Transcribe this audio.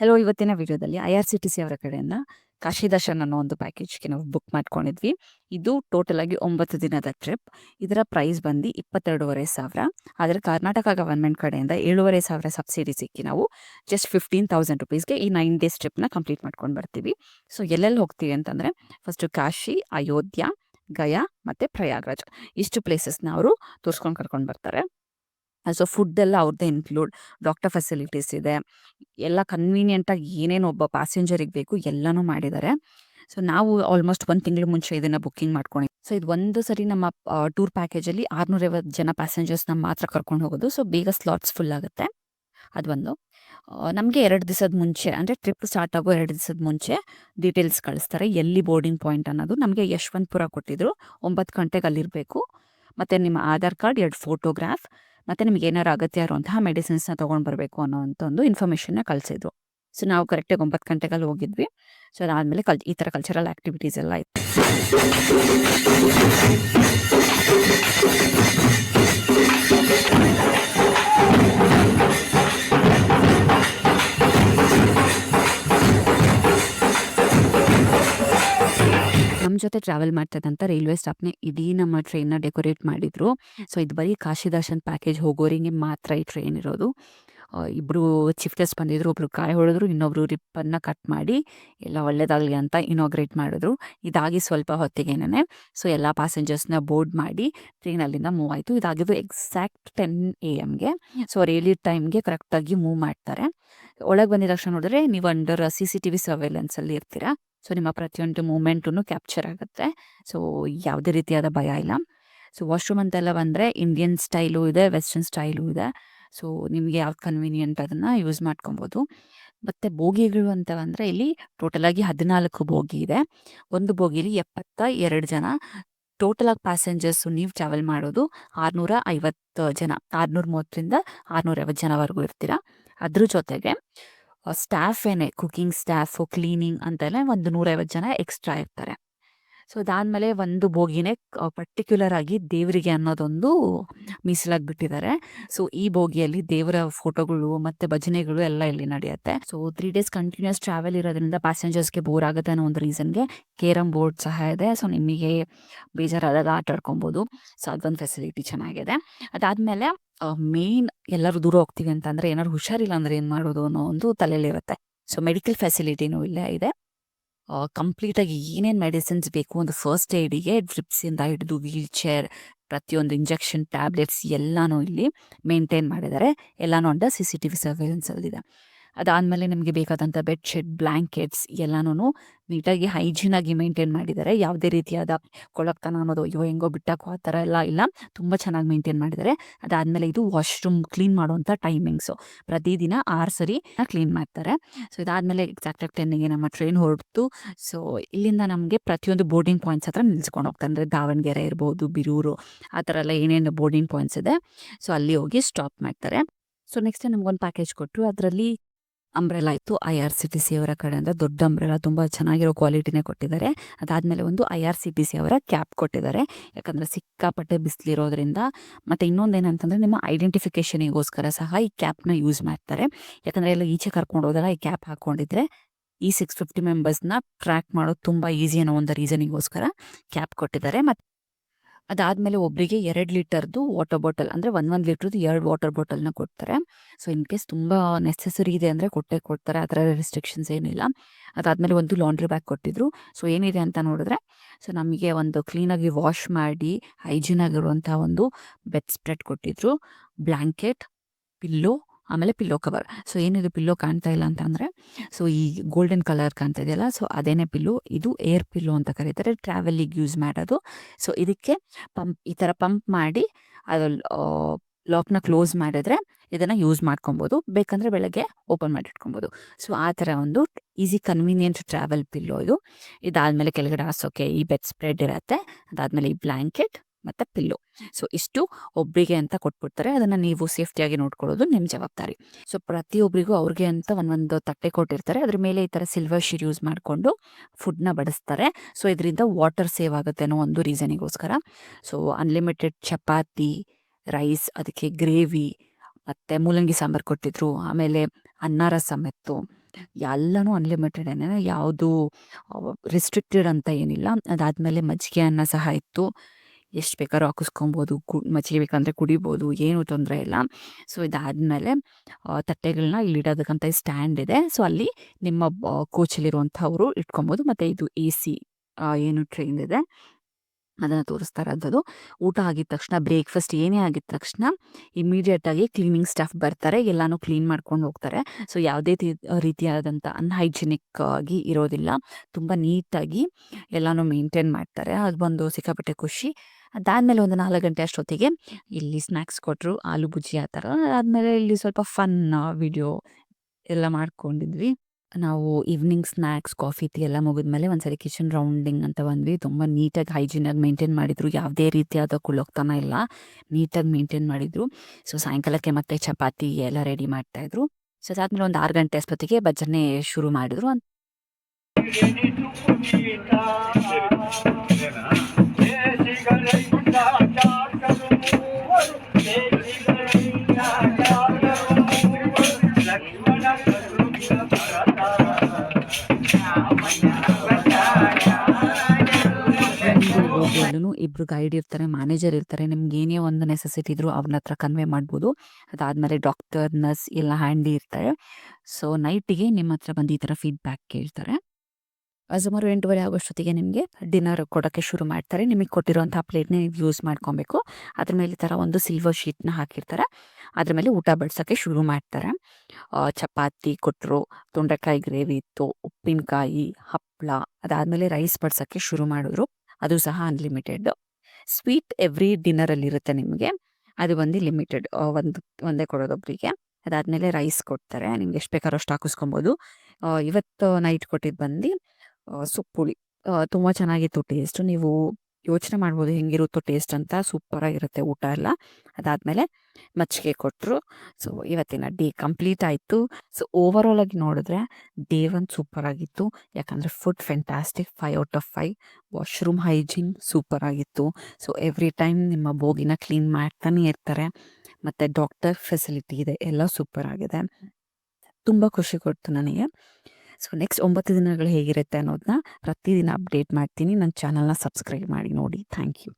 Hello, ಇವತ್ತಿನ ವಿಡಿಯೋದಲ್ಲಿ I R C T C ಅವರ ಕಡೆಯಿಂದ ಕಾಶಿ ದರ್ಶನ್ ಅನ್ನೋ ಒಂದು ಪ್ಯಾಕೇಜ್ಗೆ ನಾವು ಬುಕ್ ಮಾಡ್ಕೊಂಡಿದ್ವಿ. ಇದು ಟೋಟಲ್ ಆಗಿ ಒಂಬತ್ತು ದಿನದ ಟ್ರಿಪ್. ಇದರ ಪ್ರೈಸ್ ಬಂದು ಇಪ್ಪತ್ತೆರಡೂವರೆ ಸಾವಿರ. ಆದರೆ ಕರ್ನಾಟಕ ಗವರ್ಮೆಂಟ್ ಕಡೆಯಿಂದ ಏಳುವರೆ ಸಾವಿರ ಸಬ್ಸಿಡಿ ಸಿಕ್ಕಿ ನಾವು ಜಸ್ಟ್ ಫಿಫ್ಟೀನ್ ತೌಸಂಡ್ ರುಪೀಸ್ಗೆ ಈ ನೈನ್ ಡೇಸ್ ಟ್ರಿಪ್ನ ಕಂಪ್ಲೀಟ್ ಮಾಡ್ಕೊಂಡು ಬರ್ತೀವಿ. ಸೊ, ಎಲ್ಲೆಲ್ಲಿ ಹೋಗ್ತೀವಿ ಅಂತಂದರೆ ಫಸ್ಟು ಕಾಶಿ, ಅಯೋಧ್ಯ, ಗಯಾ ಮತ್ತು ಪ್ರಯಾಗ್ರಾಜ್. ಇಷ್ಟು ಪ್ಲೇಸಸ್ನ ಅವರು ತೋರಿಸ್ಕೊಂಡು ಕರ್ಕೊಂಡು ಬರ್ತಾರೆ. ಸೊ ಫುಡ್ ಎಲ್ಲ ಅವ್ರದ್ದೇ ಇನ್ಕ್ಲೂಡ್. ಡಾಕ್ಟರ್ ಫೆಸಿಲಿಟೀಸ್ ಇದೆ. ಎಲ್ಲ ಕನ್ವೀನಿಯಂಟಾಗಿ ಏನೇನು ಒಬ್ಬ ಪ್ಯಾಸೆಂಜರಿಗೆ ಬೇಕು, ಎಲ್ಲನೂ ಮಾಡಿದ್ದಾರೆ ಸೊ, ನಾವು ಆಲ್ಮೋಸ್ಟ್ ಒಂದು ತಿಂಗಳು ಮುಂಚೆ ಇದನ್ನು ಬುಕ್ಕಿಂಗ್ ಮಾಡ್ಕೊಂಡು. ಸೊ, ಇದು ಒಂದು ಸರಿ ನಮ್ಮ ಟೂರ್ ಪ್ಯಾಕೇಜಲ್ಲಿ ಆರುನೂರೈವತ್ತು ಜನ ಪ್ಯಾಸೆಂಜರ್ಸ್ನ ಮಾತ್ರ ಕರ್ಕೊಂಡು ಹೋಗೋದು. ಸೊ, ಬೇಗ ಸ್ಲಾಟ್ಸ್ ಫುಲ್ ಆಗುತ್ತೆ. ಅದು ಒಂದು. ನಮಗೆ ಎರಡು ದಿವಸದ ಮುಂಚೆ, ಅಂದರೆ ಟ್ರಿಪ್ ಸ್ಟಾರ್ಟ್ ಆಗೋ ಎರಡು ದಿವಸದ ಮುಂಚೆ ಡೀಟೇಲ್ಸ್ ಕಳಿಸ್ತಾರೆ. ಎಲ್ಲಿ ಬೋರ್ಡಿಂಗ್ ಪಾಯಿಂಟ್ ಅನ್ನೋದು. ನಮಗೆ ಯಶವಂತಪುರ ಕೊಟ್ಟಿದ್ರು. ಒಂಬತ್ತು ಗಂಟೆಗೆ ಅಲ್ಲಿರಬೇಕು. ಮತ್ತು ನಿಮ್ಮ ಆಧಾರ್ ಕಾರ್ಡ್, ಎರಡು ಫೋಟೋಗ್ರಾಫ್. ಮತ್ತು ನಿಮಗೆ ಏನಾರು ಅಗತ್ಯ ಇರುವಂತಹ ಮೆಡಿಸಿನ್ಸ್ನ ತೊಗೊಂಡು ಬರಬೇಕು ಅನ್ನೋವಂಥ ಒಂದು ಇನ್ಫಾರ್ಮೇಷನ್ನ ಕಳಿಸಿದ್ರು. ಸೊ ನಾವು ಕರೆಕ್ಟಾಗಿ ಒಂಬತ್ತು ಗಂಟೆಗಲ್ಲಿ ಹೋಗಿದ್ವಿ. ಸೊ ಅದಾದಮೇಲೆ ಕಲ್, ಈ ಥರ ಕಲ್ಚರಲ್ ಆ್ಯಕ್ಟಿವಿಟೀಸ್ ಎಲ್ಲ ಇತ್ತು. ಜೊತೆ ಟ್ರಾವೆಲ್ ಮಾಡ್ತದಂತ ರೈಲ್ವೆ ಸ್ಟಾಪ್ನೇ ಇಡೀ ನಮ್ಮ ಟ್ರೈನ್ನ ಡೆಕೋರೇಟ್ ಮಾಡಿದ್ರು. ಸೊ ಇದು ಬರೀ ಕಾಶಿ ದರ್ಶನ್ ಪ್ಯಾಕೇಜ್ ಹೋಗೋರಿಗೆ ಮಾತ್ರ ಈ ಟ್ರೈನ್ ಇರೋದು. ಇಬ್ಬರು ಇಬ್ರು ಚಿಫ್ಟರ್ಸ್ ಬಂದಿದ್ರು, ಒಬ್ರು ಕಾಯಿ ಹೊಡೆದ್ರು, ಇನ್ನೊಬ್ರು ರಿಪ್ಪನ್ನ ಕಟ್ ಮಾಡಿ ಎಲ್ಲ ಒಳ್ಳೇದಾಗಲಿ ಅಂತ ಇನಾಗ್ರೇಟ್ ಮಾಡಿದ್ರು. ಇದಾಗಿ ಸ್ವಲ್ಪ ಹೊತ್ತಿಗೆನೇ ಸೊ ಎಲ್ಲ ಪ್ಯಾಸೆಂಜರ್ಸ್ನ ಬೋರ್ಡ್ ಮಾಡಿ ಟ್ರೈನ್ ಅಲ್ಲಿಂದ ಮೂವ್ ಆಯಿತು. ಇದಾಗಿದ್ದು ಎಕ್ಸಾಕ್ಟ್ ಟೆನ್ ಎ ಎಮ್ಗೆ ಸೊ ಹೇಳಿದ ಟೈಮ್ಗೆ ಕರೆಕ್ಟಾಗಿ ಮೂವ್ ಮಾಡ್ತಾರೆ. ಒಳಗೆ ಬಂದಿದ ತಕ್ಷಣ ನೋಡಿದ್ರೆ ನೀವು under C C T V ಸರ್ವೆಲೆನ್ಸಲ್ಲಿ ಇರ್ತೀರಾ? ಸೊ, ನಿಮ್ಮ ಪ್ರತಿಯೊಂದು ಮೂಮೆಂಟು ಕ್ಯಾಪ್ಚರ್ ಆಗುತ್ತೆ. ಸೊ, ಯಾವುದೇ ರೀತಿಯಾದ ಭಯ ಇಲ್ಲ. ಸೊ, ವಾಶ್ರೂಮ್ ಅಂತೆಲ್ಲ ಬಂದರೆ ಇಂಡಿಯನ್ ಸ್ಟೈಲು ಇದೆ, ವೆಸ್ಟರ್ನ್ ಸ್ಟೈಲು ಇದೆ. ಸೊ, ನಿಮಗೆ ಯಾವ್ದು ಕನ್ವೀನಿಯೆಂಟ್ ಅದನ್ನು ಯೂಸ್ ಮಾಡ್ಕೊಬೋದು. ಮತ್ತು ಬೋಗಿಗಳು ಅಂತ ಬಂದರೆ ಇಲ್ಲಿ ಟೋಟಲಾಗಿ ಹದಿನಾಲ್ಕು ಬೋಗಿ ಇದೆ. ಒಂದು ಬೋಗಿಲಿ ಎಪ್ಪತ್ತ ಎರಡು ಜನ. ಟೋಟಲಾಗಿ ಪ್ಯಾಸೆಂಜರ್ಸು ನೀವು ಟ್ರಾವೆಲ್ ಮಾಡೋದು ಆರುನೂರ ಐವತ್ತು ಜನ. ಆರುನೂರ ಮೂವತ್ತರಿಂದ ಆರುನೂರ ಐವತ್ತು ಜನವರೆಗೂ ಇರ್ತೀರ. ಅದ್ರ ಜೊತೆಗೆ ಸ್ಟಾಫ್ ಏನೇ ಕುಕಿಂಗ್ ಸ್ಟಾಫು ಕ್ಲೀನಿಂಗ್ ಅಂತೆಲ್ಲ ಒಂದು ನೂರೈವತ್ತು ಜನ ಎಕ್ಸ್ಟ್ರಾ ಇರ್ತಾರೆ. ಸೊ ಅದಾದಮೇಲೆ ಒಂದು ಬೋಗಿನೇ ಪರ್ಟಿಕ್ಯುಲರ್ ಆಗಿ ದೇವರಿಗೆ ಅನ್ನೋದೊಂದು ಮೀಸಲಾಗಿ ಬಿಟ್ಟಿದ್ದಾರೆ ಸೊ, ಈ ಬೋಗಿಯಲ್ಲಿ ದೇವರ ಫೋಟೋಗಳು ಮತ್ತೆ ಭಜನೆಗಳು ಎಲ್ಲ ಇಲ್ಲಿ ನಡೆಯುತ್ತೆ. So three days continuous travel ಇರೋದ್ರಿಂದ ಪ್ಯಾಸೆಂಜರ್ಸ್ಗೆ ಬೋರ್ ಆಗುತ್ತೆ ಅನ್ನೋ ಒಂದು ರೀಸನ್ಗೆ ಕೇರಮ್ ಬೋರ್ಡ್ ಸಹ ಇದೆ. ಸೊ, ನಿಮಗೆ ಬೇಜಾರಾದಾಗ ಆಟ ಆಡ್ಕೊಬೋದು. ಸೊ, ಅದೊಂದು ಫೆಸಿಲಿಟಿ ಚೆನ್ನಾಗಿದೆ. ಅದಾದಮೇಲೆ ಮೇನ್ ಎಲ್ಲರೂ ದೂರ ಹೋಗ್ತೀವಿ ಅಂತಂದ್ರೆ ಏನಾದ್ರು ಹುಷಾರಿಲ್ಲ ಅಂದ್ರೆ ಏನು ಮಾಡೋದು ಅನ್ನೋ ಒಂದು ತಲೆಯಲ್ಲಿರುತ್ತೆ ಸೊ ಮೆಡಿಕಲ್ ಫೆಸಿಲಿಟಿನೂ ಇಲ್ಲೇ ಇದೆ. ಕಂಪ್ಲೀಟಾಗಿ ಏನೇನು ಮೆಡಿಸಿನ್ಸ್ ಬೇಕು ಒಂದು ಫಸ್ಟ್ ಏಡಿಗೆ ಡ್ರಿಪ್ಸಿಂದ ಹಿಡಿದು ವೀಲ್ ಚೇರ್, ಪ್ರತಿಯೊಂದು ಇಂಜೆಕ್ಷನ್, ಟ್ಯಾಬ್ಲೆಟ್ಸ್ ಎಲ್ಲನೂ ಇಲ್ಲಿ ಮೇಂಟೈನ್ ಮಾಡಿದ್ದಾರೆ. ಎಲ್ಲನೂ under C C T V ಸರ್ವೇಲೆನ್ಸಲ್ಲಿದೆ ಅದಾದಮೇಲೆ ನಿಮಗೆ ಬೇಕಾದಂಥ ಬೆಡ್ಶೀಟ್ ಬ್ಲ್ಯಾಂಕೆಟ್ಸ್ ಎಲ್ಲನೂ ನೀಟಾಗಿ ಹೈಜೀನಾಗಿ ಮೇಂಟೈನ್ ಮಾಡಿದ್ದಾರೆ ಯಾವುದೇ ರೀತಿಯಾದ ಕೊಳಕ್ತನ ಅನ್ನೋದು ಅಯ್ಯೋ ಹೆಂಗೋ ಬಿಟ್ಟಾಕೋ ಆ ಥರ ಎಲ್ಲ ಇಲ್ಲ. ತುಂಬ ಚೆನ್ನಾಗಿ ಮೇಂಟೈನ್ ಮಾಡಿದ್ದಾರೆ ಅದಾದಮೇಲೆ ಇದು ವಾಶ್ರೂಮ್ ಕ್ಲೀನ್ ಮಾಡುವಂಥ ಟೈಮಿಂಗ್ಸು ಪ್ರತಿದಿನ ಆರು ಸರಿ ಕ್ಲೀನ್ ಮಾಡ್ತಾರೆ. ಸೊ ಇದಾದಮೇಲೆ ಎಕ್ಸಾಕ್ಟಾಗಿ ಟೆನ್ನಿಗೆ ನಮ್ಮ ಟ್ರೈನ್ ಹೊರಡ್ತು. ಸೊ ಇಲ್ಲಿಂದ ನಮಗೆ ಪ್ರತಿಯೊಂದು ಬೋರ್ಡಿಂಗ್ ಪಾಯಿಂಟ್ಸ್ ಹತ್ರ ನಿಲ್ಸ್ಕೊಂಡು ಹೋಗ್ತಾರೆ. ಅಂದರೆ ದಾವಣಗೆರೆ ಇರ್ಬೋದು, ಬಿರೂರು ಆ ಥರ ಎಲ್ಲ ಏನೇನು ಬೋರ್ಡಿಂಗ್ ಪಾಯಿಂಟ್ಸ್ ಇದೆ. ಸೊ ಅಲ್ಲಿ ಹೋಗಿ ಸ್ಟಾಪ್ ಮಾಡ್ತಾರೆ. ಸೊ ನೆಕ್ಸ್ಟ್ ನಮ್ಗೊಂದು ಪ್ಯಾಕೇಜ್ ಕೊಟ್ಟರು ಅದರಲ್ಲಿ ಅಂಬ್ರೆಲಾ ಇತ್ತು. I R C T C ಅವರ ಕಡೆಯಿಂದ ದೊಡ್ಡ ಅಂಬ್ರೆಲಾ ತುಂಬ ಚೆನ್ನಾಗಿರೋ ಕ್ವಾಲಿಟಿನೇ ಕೊಟ್ಟಿದ್ದಾರೆ. ಅದಾದಮೇಲೆ ಒಂದು I R C T C ಅವರ ಕ್ಯಾಪ್ ಕೊಟ್ಟಿದ್ದಾರೆ. ಯಾಕಂದರೆ ಸಿಕ್ಕಾಪಟ್ಟೆ ಬಿಸಿಲಿರೋದ್ರಿಂದ ಮತ್ತು ಇನ್ನೊಂದು ಏನಂತಂದರೆ ನಿಮ್ಮ ಐಡೆಂಟಿಫಿಕೇಷನಿಗೋಸ್ಕರ ಸಹ ಈ ಕ್ಯಾಪ್ನ ಯೂಸ್ ಮಾಡ್ತಾರೆ. ಯಾಕಂದರೆ ಎಲ್ಲ ಈಚೆ ಕರ್ಕೊಂಡು ಹೋದಾಗ ಈ ಕ್ಯಾಪ್ ಹಾಕ್ಕೊಂಡಿದ್ರೆ ಈ ಸಿಕ್ಸ್ ಫಿಫ್ಟಿ ಮೆಂಬರ್ಸ್ನ ಟ್ರ್ಯಾಕ್ ಮಾಡೋದು ತುಂಬ ಈಸಿ ಅನ್ನೋ ಒಂದು ರೀಸನಿಗೋಸ್ಕರ ಕ್ಯಾಪ್ ಕೊಟ್ಟಿದ್ದಾರೆ. ಮತ್ತು ಅದಾದಮೇಲೆ ಒಬ್ಬರಿಗೆ ಎರಡು ಲೀಟರ್ದು ವಾಟರ್ ಬಾಟಲ್ ಅಂದರೆ ಒಂದು ಒಂದು ಲೀಟ್ರದ್ದು ಎರಡು ವಾಟರ್ ಬಾಟಲ್ನ ಕೊಡ್ತಾರೆ. ಸೊ ಇನ್ ಕೇಸ್ ತುಂಬ ನೆಸೆಸರಿ ಇದೆ ಅಂದರೆ ಕೊಟ್ಟೆ ಕೊಡ್ತಾರೆ ಆ ಥರ ರೆಸ್ಟ್ರಿಕ್ಷನ್ಸ್ ಏನಿಲ್ಲ. ಅದಾದಮೇಲೆ ಒಂದು ಲಾಂಡ್ರಿ ಬ್ಯಾಗ್ ಕೊಟ್ಟಿದ್ರು. ಸೊ ಏನಿದೆ ಅಂತ ನೋಡಿದ್ರೆ ಸೊ ನಮಗೆ ಒಂದು ಕ್ಲೀನಾಗಿ ವಾಶ್ ಮಾಡಿ ಹೈಜೀನ್ ಆಗಿರುವಂಥ ಒಂದು ಬೆಡ್ ಸ್ಪ್ರೆಡ್ ಕೊಟ್ಟಿದ್ರು. ಬ್ಲ್ಯಾಂಕೆಟ್ ಪಿಲ್ಲೋ ಆಮೇಲೆ ಪಿಲ್ಲೋ ಕವರ್. ಸೊ ಏನಿದು ಪಿಲ್ಲೋ ಕಾಣ್ತಾ ಇಲ್ಲ ಅಂತಂದರೆ ಸೊ ಈ ಗೋಲ್ಡನ್ ಕಲರ್ ಕಾಣ್ತಾ ಇದೆಯಲ್ಲ, ಸೊ ಅದೇನೇ ಪಿಲ್ಲೋ, ಇದು ಏರ್ ಪಿಲ್ಲೋ ಅಂತ ಕರೀತಾರೆ ಟ್ರಾವೆಲಿಗೆ ಯೂಸ್ ಮಾಡೋದು. ಸೊ ಇದಕ್ಕೆ ಪಂಪ್ ಈ ಥರ ಪಂಪ್ ಮಾಡಿ ಅದು ಲಾಕ್ನ ಕ್ಲೋಸ್ ಮಾಡಿದ್ರೆ ಇದನ್ನು ಯೂಸ್ ಮಾಡ್ಕೊಬೋದು. ಬೇಕಂದರೆ ಬೆಳಗ್ಗೆ ಓಪನ್ ಮಾಡಿ ಇಟ್ಕೊಬೋದು ಸೊ ಆ ಥರ ಒಂದು ಈಸಿ ಕನ್ವೀನಿಯೆಂಟ್ ಟ್ರಾವೆಲ್ ಪಿಲ್ಲೋ ಇದು. ಇದಾದಮೇಲೆ ಕೆಳಗಡೆ ಹಾಸೋಕೆ ಈ ಬೆಡ್ ಸ್ಪ್ರೆಡ್ ಇರುತ್ತೆ. ಅದಾದಮೇಲೆ ಈ ಬ್ಲ್ಯಾಂಕೆಟ್ ಮತ್ತು ಪಿಲ್ಲು. ಸೊ, ಇಷ್ಟು ಒಬ್ಬರಿಗೆ ಅಂತ ಕೊಟ್ಬಿಡ್ತಾರೆ. ಅದನ್ನು ನೀವು ಸೇಫ್ಟಿಯಾಗಿ ನೋಡ್ಕೊಳ್ಳೋದು ನಿಮ್ಮ ಜವಾಬ್ದಾರಿ. ಸೊ ಪ್ರತಿಯೊಬ್ಬರಿಗೂ ಅವ್ರಿಗೆ ಅಂತ ಒಂದೊಂದು ತಟ್ಟೆ ಕೊಟ್ಟಿರ್ತಾರೆ. ಅದ್ರ ಮೇಲೆ ಈ ಥರ ಸಿಲ್ವರ್ ಶೀಟ್ ಯೂಸ್ ಮಾಡಿಕೊಂಡು ಫುಡ್ನ ಬಡಿಸ್ತಾರೆ. ಸೊ, ಇದರಿಂದ ವಾಟರ್ ಸೇವ್ ಆಗುತ್ತೆ ಅನ್ನೋ ಒಂದು ರೀಸನಿಗೋಸ್ಕರ ಸೊ ಅನ್ಲಿಮಿಟೆಡ್ ಚಪಾತಿ ರೈಸ್ ಅದಕ್ಕೆ ಗ್ರೇವಿ ಮತ್ತು ಮೂಲಂಗಿ ಸಾಂಬಾರು ಕೊಟ್ಟಿದ್ರು, ಆಮೇಲೆ ಅನ್ನ ರಸಮ್ ಇತ್ತು. ಎಲ್ಲನೂ ಏನೇನೋ ಯಾವುದು ರಿಸ್ಟ್ರಿಕ್ಟೆಡ್ ಅಂತ ಏನಿಲ್ಲ. ಅದಾದಮೇಲೆ ಮಜ್ಜಿಗೆ ಅನ್ನ ಸಹ ಇತ್ತು. ಎಷ್ಟು ಬೇಕಾದ್ರೂ ಹಾಕಿಸ್ಕೊಬೋದು, ಕು ಮಜ್ಜಿಗೆ ಬೇಕಂದರೆ ಕುಡಿಬೋದು, ಏನು ತೊಂದರೆ ಇಲ್ಲ. ಸೊ, ಇದಾದಮೇಲೆ ತಟ್ಟೆಗಳನ್ನ ಇಲ್ಲಿ ಇಡೋದಕ್ಕಂತ ಸ್ಟ್ಯಾಂಡ್ ಇದೆ. ಸೊ, ಅಲ್ಲಿ ನಿಮ್ಮ ಕೋಚಲ್ಲಿರುವಂಥವ್ರು ಇಟ್ಕೊಬೋದು. ಮತ್ತು ಇದು ಎ ಸಿ ಏನು ಟ್ರೈನ್ ಇದೆ. ಅದನ್ನು ತೋರಿಸ್ತಾ ಊಟ ಆಗಿದ ತಕ್ಷಣ ಬ್ರೇಕ್ಫಾಸ್ಟ್ ಏನೇ ಆಗಿದ ತಕ್ಷಣ ಇಮಿಡಿಯೇಟಾಗಿ ಕ್ಲೀನಿಂಗ್ ಸ್ಟಾಫ್ ಬರ್ತಾರೆ, ಎಲ್ಲನೂ ಕ್ಲೀನ್ ಮಾಡ್ಕೊಂಡು ಹೋಗ್ತಾರೆ. ಸೊ ಯಾವುದೇ ರೀತಿಯಾದಂಥ ಅನ್ಹೈಜಿನಿಕ್ ಆಗಿ ಇರೋದಿಲ್ಲ. ತುಂಬ ನೀಟಾಗಿ ಎಲ್ಲನೂ ಮೇಂಟೈನ್ ಮಾಡ್ತಾರೆ. ಅದು ಬಂದು ಸಿಕ್ಕಾಪಟ್ಟೆ ಖುಷಿ. ಅದಾದಮೇಲೆ ಒಂದು ನಾಲ್ಕು ಗಂಟೆ ಅಷ್ಟೊತ್ತಿಗೆ ಇಲ್ಲಿ ಸ್ನ್ಯಾಕ್ಸ್ ಕೊಟ್ಟರು ಆಲೂ ಬುಜ್ಜಿ ಆ ಥರ. ಅದಾದಮೇಲೆ ಇಲ್ಲಿ ಸ್ವಲ್ಪ ಫನ್ ವಿಡಿಯೋ ಎಲ್ಲ ಮಾಡ್ಕೊಂಡಿದ್ವಿ. ನಾವು ಈವ್ನಿಂಗ್ ಸ್ನ್ಯಾಕ್ಸ್ ಕಾಫಿ ಟೀ ಎಲ್ಲ ಮುಗಿದ್ಮೇಲೆ ಒಂದ್ಸರಿ ಕಿಚನ್ ರೌಂಡಿಂಗ್ ಅಂತ ಬಂದ್ವಿ. ತುಂಬ ನೀಟಾಗಿ ಹೈಜೀನಾಗಿ ಮೇಂಟೈನ್ ಮಾಡಿದ್ರು. ಯಾವುದೇ ರೀತಿಯಾದ ಕುಳೋಗ್ತಾನ ಇಲ್ಲ. ನೀಟಾಗಿ ಮೇಂಟೈನ್ ಮಾಡಿದ್ರು. ಸೊ ಸಾಯಂಕಾಲಕ್ಕೆ ಮತ್ತೆ ಚಪಾತಿ ಎಲ್ಲ ರೆಡಿ ಮಾಡ್ತಾಯಿದ್ರು ಸೊ ಅದಾದ್ಮೇಲೆ ಒಂದು ಆರು ಗಂಟೆ ಅಷ್ಟೊತ್ತಿಗೆ ಭಜನೆ ಶುರು ಮಾಡಿದ್ರು ಇಬ್ರು ಗೈಡ್ ಇರ್ತಾರೆ, ಮ್ಯಾನೇಜರ್ ಇರ್ತಾರೆ, ನಿಮ್ಗೆ ಏನೇ ಒಂದು ನೆಸೆಸಿಟಿ ಇದ್ರು ಅವ್ರನ್ನ ಹತ್ರ ಕನ್ವೆ ಮಾಡ್ಬೋದು. ಅದಾದಮೇಲೆ ಡಾಕ್ಟರ್, ನರ್ಸ್ ಎಲ್ಲ ಹ್ಯಾಂಡಿ ಇರ್ತಾರೆ. ಸೊ, ನೈಟಿಗೆ ನಿಮ್ಮ ಹತ್ರ ಬಂದು ಈ ಥರ ಫೀಡ್ಬ್ಯಾಕ್ ಕೇಳ್ತಾರೆ. ಸುಮಾರು ಎಂಟೂವರೆ ಆಗೋಷ್ಟೊತ್ತಿಗೆ ನಿಮಗೆ ಡಿನ್ನರ್ ಕೊಡೋಕ್ಕೆ ಶುರು ಮಾಡ್ತಾರೆ. ನಿಮಗೆ ಕೊಟ್ಟಿರುವಂಥ ಪ್ಲೇಟ್ನೇ ನೀವು ಯೂಸ್ ಮಾಡ್ಕೊಬೇಕು. ಅದ್ರ ಮೇಲೆ ಈ ಥರ ಒಂದು ಸಿಲ್ವರ್ ಶೀಟ್ನ ಹಾಕಿರ್ತಾರೆ. ಅದ್ರ ಮೇಲೆ ಊಟ ಬಡ್ಸೋಕ್ಕೆ ಶುರು ಮಾಡ್ತಾರೆ. ಚಪಾತಿ ಕೊಟ್ಟರು ತೊಂಡೆಕಾಯಿ ಗ್ರೇವಿ ಇತ್ತು, ಉಪ್ಪಿನಕಾಯಿ ಹಪ್ಪಳ ಅದಾದಮೇಲೆ ರೈಸ್ ಬಡ್ಸೋಕ್ಕೆ ಶುರು ಮಾಡಿದ್ರು. ಅದು ಸಹ ಅನ್ಲಿಮಿಟೆಡ್. ಸ್ವೀಟ್ ಎವ್ರಿ ಡಿನ್ನರಲ್ಲಿ ಇರುತ್ತೆ ನಿಮಗೆ. ಅದು ಬಂದು ಲಿಮಿಟೆಡ್ ಒಂದು, ಒಂದೇ ಕೊಡೋದೊಬ್ಬರಿಗೆ ಅದಾದಮೇಲೆ ರೈಸ್ ಕೊಡ್ತಾರೆ. ನಿಮ್ಗೆ ಎಷ್ಟು ಬೇಕಾದ್ರೂ ಅಷ್ಟು ಹಾಕಿಸ್ಕೊಬೋದು. ಇವತ್ತು ನೈಟ್ ಕೊಟ್ಟಿದ್ದು ಬಂದು ಸೊಪ್ಪುಳಿ. ತುಂಬ ಚೆನ್ನಾಗಿತ್ತು ಟೇಸ್ಟ್. ನೀವು ಯೋಚನೆ ಮಾಡ್ಬೋದು ಹೆಂಗಿರುತ್ತೋ ಟೇಸ್ಟ್ ಅಂತ ಸೂಪರಾಗಿರುತ್ತೆ ಊಟ ಎಲ್ಲ. ಅದಾದಮೇಲೆ ಮಜ್ಜಿಗೆ ಕೊಟ್ಟರು ಸೊ, ಇವತ್ತಿನ ಡೇ ಕಂಪ್ಲೀಟ್ ಆಯಿತು. ಸೊ ಓವರಾಲ್ ಆಗಿ ನೋಡಿದ್ರೆ ಡೇ ಒನ್ ಸೂಪರ್ ಆಗಿತ್ತು ಯಾಕಂದರೆ food fantastic, five out of five. Washroom hygiene super ಆಗಿತ್ತು ಸೊ, ಎವ್ರಿ ಟೈಮ್ ನಿಮ್ಮ ಬೋಗಿನ ಕ್ಲೀನ್ ಮಾಡ್ತಾನೆ ಇರ್ತಾರೆ. ಮತ್ತು ಡಾಕ್ಟರ್ ಫೆಸಿಲಿಟಿ ಇದೆ, ಎಲ್ಲ ಸೂಪರ್ ಆಗಿದೆ ತುಂಬ ಖುಷಿ ಕೊಡ್ತು ನನಗೆ. ಸೊ ನೆಕ್ಸ್ಟ್ ಒಂಬತ್ತು ದಿನಗಳು ಹೇಗಿರುತ್ತೆ ಅನ್ನೋದನ್ನ ಪ್ರತಿದಿನ ಅಪ್ಡೇಟ್ ಮಾಡ್ತೀನಿ. ನನ್ನ ಚಾನಲ್ನ ಸಬ್ಸ್ಕ್ರೈಬ್ ಮಾಡಿ ನೋಡಿ. Thank you